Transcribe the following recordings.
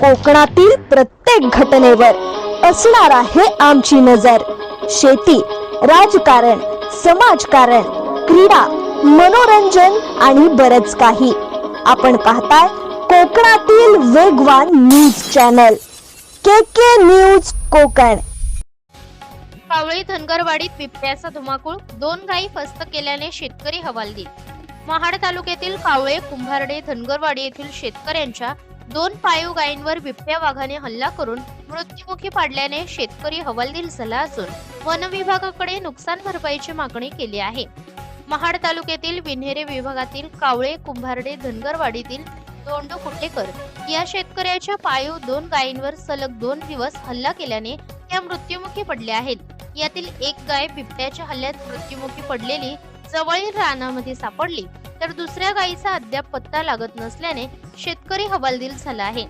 कोकणातील प्रत्येक घटनेवर असणार आहे आमची नजर. शेती राजकारण समाजकारण क्रीडा मनोरंजन आणि बरच काही. आपण पाहताय कोकणातील वेगवान news channel. K K news Konkan. Kavali धनगरवाडीत बिबट्याचा धुमाकूळ दोन गायी फस्त केल्याने शेतकरी हवालदिल. महाड तालुक्यातील कावळे कुंभारडे धनगरवाडी येथील शेतकऱ्यांच्या दोन पाळीव गायींवर बिबट्या वाघाने हल्ला करून मृत्युमुखी पाडल्याने शेतकरी हवालदिल झाला असून वन विभागाकडे नुकसान भरपाईची मागणी केली आहे. महाड तालुक्यातील विन्हेरे विभागातील कावळे कुंभारडे धनगरवाडीतील दोंडो कुटेकर या शेतकऱ्याच्या पाळीव दोन गायींवर सलग दोन दिवस हल्ला केल्याने त्या मृत्युमुखी पडल्या आहेत. यातील एक गाय बिबट्याच्या हल्ल्यात मृत्युमुखी पडलेली जवळील रानामध्ये सापडली. तर दुसऱ्या गायीचा अद्याप पत्ता लागत नसल्याने शेतकरी हवालदिल झाला आहे.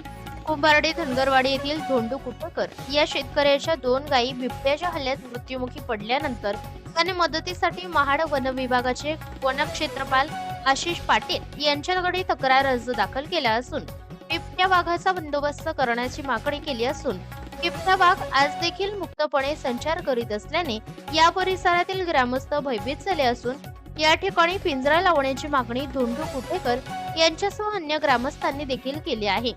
कुंभारडे धनगरवाडी येथील धोंडू कुटकर या शेतकऱ्याच्या दोन गायी बिबट्याच्या हल्ल्यात मृत्युमुखी पडल्यानंतर त्याने मदतीसाठी महाड वन विभागाचे वनक्षेत्रपाल आशिष पाटील यांच्याकडे तक्रार अर्ज दाखल केला असून बिबट्या वाघाचा बंदोबस्त करण्याची मागणी केली असून बिबट्या वाघ आज देखील मुक्तपणे संचार करीत असल्याने या परिसरातील ग्रामस्थ भयभीत झाले असून या ठिकाणी पिंजरा लावण्याची मागणी धोंडू कुठेकर यांच्यासह अन्य ग्रामस्थांनी देखील केली आहे.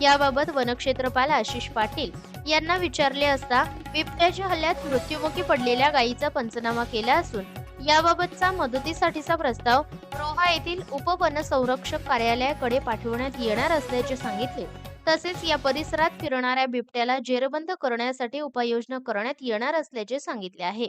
याबाबत वनक्षेत्रपाल आशिष पाटील यांना विचारले असता बिबट्याच्या हल्ल्यात मृत्युमुखी पडलेल्या गायीचा पंचनामा केला असून याबाबतचा मदतीसाठीचा प्रस्ताव रोहा येथील उपवन संरक्षक कार्यालयाकडे पाठवण्यात येणार असल्याचे सांगितले. तसेच या परिसरात फिरणाऱ्या बिबट्याला जेरबंद करण्यासाठी उपाययोजना करण्यात येणार असल्याचे सांगितले आहे.